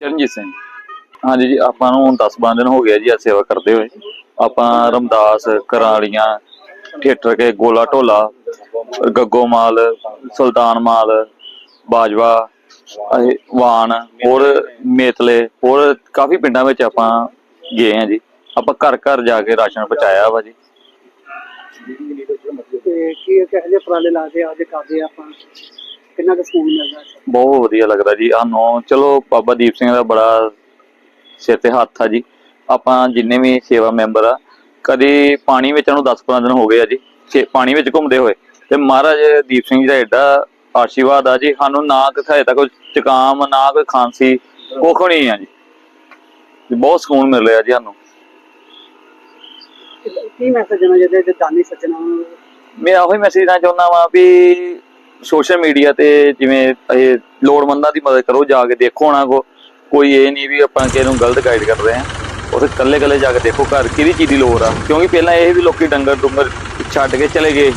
ਚਰਨਜੀਤ ਸਿੰਘ। ਹਾਂਜੀ ਜੀ, ਆਪਾਂ ਨੂੰ 10 12 ਦਿਨ ਹੋ ਗਿਆ ਜੀ ਆ ਸੇਵਾ ਕਰਦੇ ਹੋਏ। ਆਪਾਂ ਰਮਦਾਸ, ਕਰਾਲੀਆਂ, ਥੀਏਟਰ ਕੇ ਗੋਲਾ ਢੋਲਾ, ਗੱਗੋ ਮਾਲ, ਸੁਲਤਾਨ ਮਾਲ, ਬਾਜਵਾ, ਇਹ ਹੋਰ ਮੇਤਲੇ ਹੋਰ ਕਾਫੀ ਪਿੰਡਾਂ ਵਿੱਚ ਆਪਾਂ ਗਏ ਆ ਜੀ। ਆਪਾਂ ਘਰ ਘਰ ਜਾ ਕੇ ਰਾਸ਼ਨ ਪਹੁੰਚਾਇਆ ਵਾ ਜੀ। ਤੇ ਕੀ ਕਿਹੋ ਜਿਹੇ ਉਪਰਾਲੇ ਲਾਦੇ ਆ, ਅੱਜ ਕਰਦੇ ਆਪਾਂ? ਕਿੰਨਾ ਕੁ ਸਕੂਨ ਮਿਲਦਾ ਹੈ? ਬਹੁਤ ਵਧੀਆ ਲੱਗਦਾ ਜੀ। ਸਾਨੂੰ ਚਲੋ ਬਾਬਾ ਦੀਪ ਸਿੰਘ ਦਾ ਬੜਾ ਸਿਰ ਤੇ ਹੱਥ ਆ ਜੀ। ਆਪਾਂ ਜਿੰਨੇ ਵੀ ਸੇਵਾ ਮੈਂਬਰ ਆ ਕਦੇ ਪਾਣੀ ਵਿੱਚ ਨੂੰ 10-15 ਦਿਨ ਹੋ ਗਏ ਆ ਜੀ। ਛੇ- ਪਾਣੀ ਵਿੱਚ ਘੁੰਮਦੇ ਹੋਏ। ਤੇ ਮਹਾਰਾਜ ਦੀਪ ਸਿੰਘ ਜੀ ਦਾ ਐਡਾ ਆਸ਼ੀਰਵਾਦ ਆ ਜੀ। ਸਾਨੂੰ ਨਾ ਕਿਥੇ ਤੱਕ ਕੋਈ ਜ਼ੁਕਾਮ ਨਾ ਕੋਈ ਖਾਂਸੀ ਕੁਛ ਨਹੀਂ ਆ ਜੀ। ਤੇ ਬਹੁਤ ਸਕੂਨ ਮਿਲ ਰਿਹਾ ਜੀ ਸਾਨੂੰ। ਕੀ ਮੈਸੇਜ ਦੇਣਾ ਜਿਹਦੇ ਜੇ ਦਾਨੀ ਸੱਜਣਾ ਨੂੰ? ਮੈਸੇਜ ਦੇਣਾ ਚਾਹੁੰਦਾ ਵਾਂ ਵੀ ਸੋਸ਼ਲ ਮੀਡੀਆ ਤੇ ਜਿਵੇਂ ਇਹ ਲੋੜਵੰਦਾਂ ਦੀ ਮਦਦ ਕਰੋ, ਜਾ ਕੇ ਦੇਖੋ ਉਹਨਾਂ ਕੋ ਕੋਈ ਇਹ ਨਹੀਂ ਵੀ ਆਪਾਂ ਕਿਸੇ ਨੂੰ ਗਲਤ ਗਾਈਡ ਕਰ ਰਹੇ ਆ ਉੱਥੇ ਕੱਲੇ ਕੱਲੇ ਜਾ ਕੇ ਦੇਖੋ ਘਰ ਕਿਹਦੀ ਚੀਜ਼ ਦੀ ਲੋੜ ਆ। ਕਿਉਂਕਿ ਪਹਿਲਾਂ ਇਹ ਵੀ ਲੋਕੀ ਡੰਗਰ ਡੁੰਗਰ ਛੱਡ ਕੇ ਚਲੇ ਗਏ।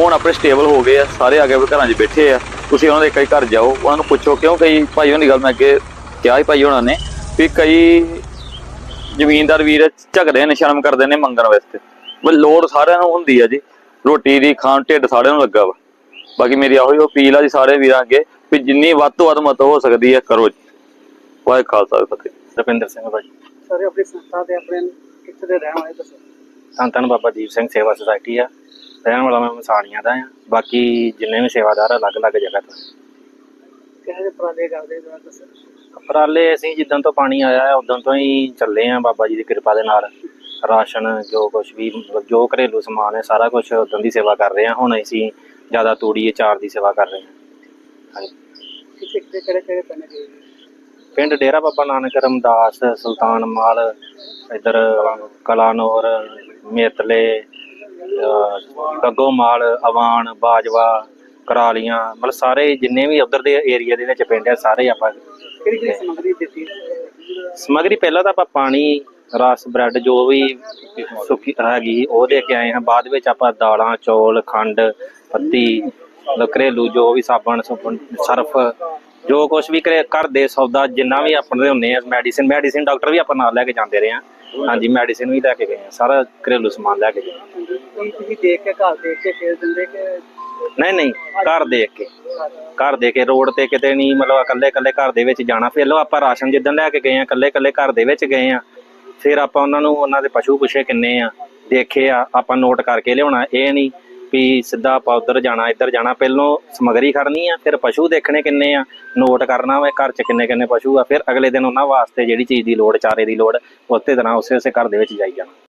ਹੁਣ ਆਪਣੇ ਸਟੇਬਲ ਹੋ ਗਏ ਆ, ਸਾਰੇ ਆ ਕੇ ਆਪਣੇ ਘਰਾਂ 'ਚ ਬੈਠੇ ਆ। ਤੁਸੀਂ ਉਹਨਾਂ ਦੇ ਕਈ ਘਰ ਜਾਓ, ਉਹਨਾਂ ਨੂੰ ਪੁੱਛੋ ਕਿਉਂ ਕਈ ਭਾਈ ਉਹਨਾਂ ਦੀ ਗੱਲ ਮੈਂ ਅੱਗੇ ਕਿਹਾ ਹੀ ਭਾਈ ਉਹਨਾਂ ਨੇ ਵੀ ਕਈ ਜ਼ਮੀਨਦਾਰ ਵੀਰ ਝਗੜੇ ਨੇ, ਸ਼ਰਮ ਕਰਦੇ ਨੇ ਮੰਗਣ ਵਾਸਤੇ। ਲੋੜ ਸਾਰਿਆਂ ਨੂੰ ਹੁੰਦੀ ਆ ਜੀ। ਰੋਟੀ ਦੀ ਖਾਣ, ਢਿੱਡ ਸਾਰਿਆਂ ਨੂੰ ਲੱਗਾ ਵਾ। ਬਾਕੀ ਮੇਰੀ ਆਹੋ ਹੀ ਅਪੀਲ ਆ ਜੀ ਸਾਰੇ ਵੀਰਾਂ ਅੱਗੇ ਵੀ ਜਿੰਨੀ ਵੱਧ ਤੋਂ ਵੱਧ ਮਦਦ ਹੋ ਸਕਦੀ ਹੈ ਕਰੋ ਜੀ। ਵਾਹਿ ਖਾਲਸਾ ਵਾਹਿ ਫਤਿਹ। ਰੁਪਿੰਦਰ ਸਿੰਘ ਭਾਜੀ। ਸਾਰੇ ਆਪਣੀ ਸੰਸਥਾ ਤੇ ਆਪਣੇ ਕਿੱਥੇ ਦੇ ਰਹਿਣ ਵਾਲੇ ਦੱਸੋ। ਧੰਨ ਬਾਬਾ ਦੀਪ ਸਿੰਘ ਸੇਵਾ ਸੁਸਾਇਟੀ ਆ। ਰਹਿਣ ਵਾਲਾ ਮੈਂ ਮਸਾਣੀਆਂ ਦਾ ਆ। ਬਾਕੀ ਜਿੰਨੇ ਵੀ ਸੇਵਾਦਾਰ ਆ ਅਲੱਗ-ਅਲੱਗ ਜਗ੍ਹਾ ਤੋਂ। ਕਿਹੋ ਜਿਹੇ ਉਪਰਾਲੇ ਕਰਦੇ ਜਰਾ ਦੱਸੋ। ਉਪਰਾਲੇ ਅਸੀਂ ਜਿੱਦਣ ਤੋਂ ਪਾਣੀ ਆਇਆ ਹੈ ਉਦੋਂ ਤੋਂ ਹੀ ਚੱਲੇ ਆ ਬਾਬਾ ਜੀ ਦੀ ਕਿਰਪਾ ਦੇ ਨਾਲ। ਰਾਸ਼ਨ ਜੋ ਕੁਝ ਵੀ ਜੋ ਘਰੇਲੂ ਸਮਾਨ ਹੈ ਸਾਰਾ ਕੁਝ ਉਦੋਂ ਦੀ ਸੇਵਾ ਕਰ ਰਹੇ ਆ। ਹੁਣ ਅਸੀਂ ਜ਼ਿਆਦਾ ਤੂੜੀ ਚਾਰ ਦੀ ਸੇਵਾ ਕਰ ਰਹੇ ਹਾਂ। ਹਾਂਜੀ। ਕਿੱਥੇ ਕਿੱਥੇ ਕਿਹੜੇ ਕਿਹੜੇ ਪਿੰਡ ਗਏ? ਪਿੰਡ ਡੇਰਾ ਬਾਬਾ ਨਾਨਕ ਰਮਦਾਸ ਸੁਲਤਾਨ ਮਾਲ ਇਧਰ ਕਲਾਨੌਰ ਮੇਤਲੇ ਗੱਗੋ ਮਾਲ ਅਵਾਨ ਬਾਜਵਾ ਕਰਾਲੀਆਂ ਮਤਲਬ ਸਾਰੇ ਜਿੰਨੇ ਵੀ ਉਧਰ ਦੇ ਏਰੀਆ ਦੇ ਵਿੱਚ ਪਿੰਡ ਆ ਸਾਰੇ ਆਪਾਂ ਕਿਹੜੀ ਕਿਹੜੀ ਸਮੱਗਰੀ ਦਿੱਤੀ? ਸਮਗਰੀ ਪਹਿਲਾਂ ਤਾਂ ਆਪਾਂ ਪਾਣੀ ਰਸ ਬ੍ਰੈਡ ਜੋ ਵੀ ਸੁੱਕੀ ਹੈਗੀ ਉਹ ਦੇ ਕੇ ਆਏ ਹਾਂ। ਬਾਅਦ ਵਿੱਚ ਆਪਾਂ ਦਾਲਾਂ ਚੌਲ ਖੰਡ ਪੱਤੀ ਘਰੇਲੂ ਜੋ ਵੀ ਸਾਬਣ ਸੁਬਣ ਸਰਫ ਜੋ ਕੁਝ ਵੀ ਘਰੇ- ਦੇ ਸੌਦਾ ਜਿੰਨਾ ਵੀ ਆਪਣੇ ਹੁੰਦੇ ਆ ਮੈਡੀਸਿਨ ਮੈਡੀਸਿਨ ਡਾਕਟਰ ਵੀ ਆਪਾਂ ਨਾਲ ਲੈ ਕੇ ਜਾਂਦੇ ਰਹੇ ਹਾਂ ਹਾਂਜੀ ਮੈਡੀਸਿਨ ਵੀ ਲੈ ਕੇ ਗਏ ਆ ਸਾਰਾ ਘਰੇਲੂ ਸਮਾਨ ਲੈ ਕੇ ਗਏ ਹਾਂ। ਕੀ ਤੁਸੀਂ ਦੇਖ ਕੇ ਘਰ ਦੇਖ ਕੇ ਫੇਰ ਦਿੰਦੇ ਕਿ ਨਹੀਂ ਨਹੀਂ ਘਰ ਦੇਖ ਕੇ। ਘਰ ਦੇ ਕੇ ਰੋਡ ਤੇ ਕਿਤੇ ਨਹੀਂ ਮਤਲਬ ਇਕੱਲੇ ਇਕੱਲੇ ਘਰ ਦੇ ਵਿੱਚ ਜਾਣਾ। ਪਹਿਲਾਂ ਆਪਾਂ ਰਾਸ਼ਨ ਜਿੱਦਣ ਲੈ ਕੇ ਗਏ ਆ ਇਕੱਲੇ ਇਕੱਲੇ ਘਰ ਦੇ ਵਿੱਚ ਗਏ ਆ ਫਿਰ ਆਪਾਂ ਉਹਨਾਂ ਨੂੰ ਉਹਨਾਂ ਦੇ ਪਸ਼ੂ ਪੁੱਛੇ ਕਿੰਨੇ ਆ ਦੇਖੇ ਆ ਆਪਾਂ ਨੋਟ ਕਰਕੇ ਲਿਆਉਣਾ ਇਹ ਨਹੀਂ ਵੀ ਸਿੱਧਾ ਆਪਾਂ ਉੱਧਰ ਜਾਣਾ, ਇੱਧਰ ਜਾਣਾ, ਪਹਿਲੋਂ ਸਮਗਰੀ ਖੜਨੀ ਆ, ਫਿਰ ਪਸ਼ੂ ਦੇਖਣੇ ਕਿੰਨੇ ਆ, ਨੋਟ ਕਰਨਾ ਵਾ ਘਰ 'ਚ ਕਿੰਨੇ ਕਿੰਨੇ ਪਸ਼ੂ ਆ, ਫਿਰ ਅਗਲੇ ਦਿਨ ਉਹਨਾਂ ਵਾਸਤੇ ਜਿਹੜੀ ਚੀਜ਼ ਦੀ ਲੋੜ, ਚਾਰੇ ਦੀ ਲੋੜ ਉਸੇ ਤਰ੍ਹਾਂ ਉਸੇ ਉਸੇ ਘਰ ਦੇ ਵਿੱਚ ਜਾਈ ਜਾਣਾ।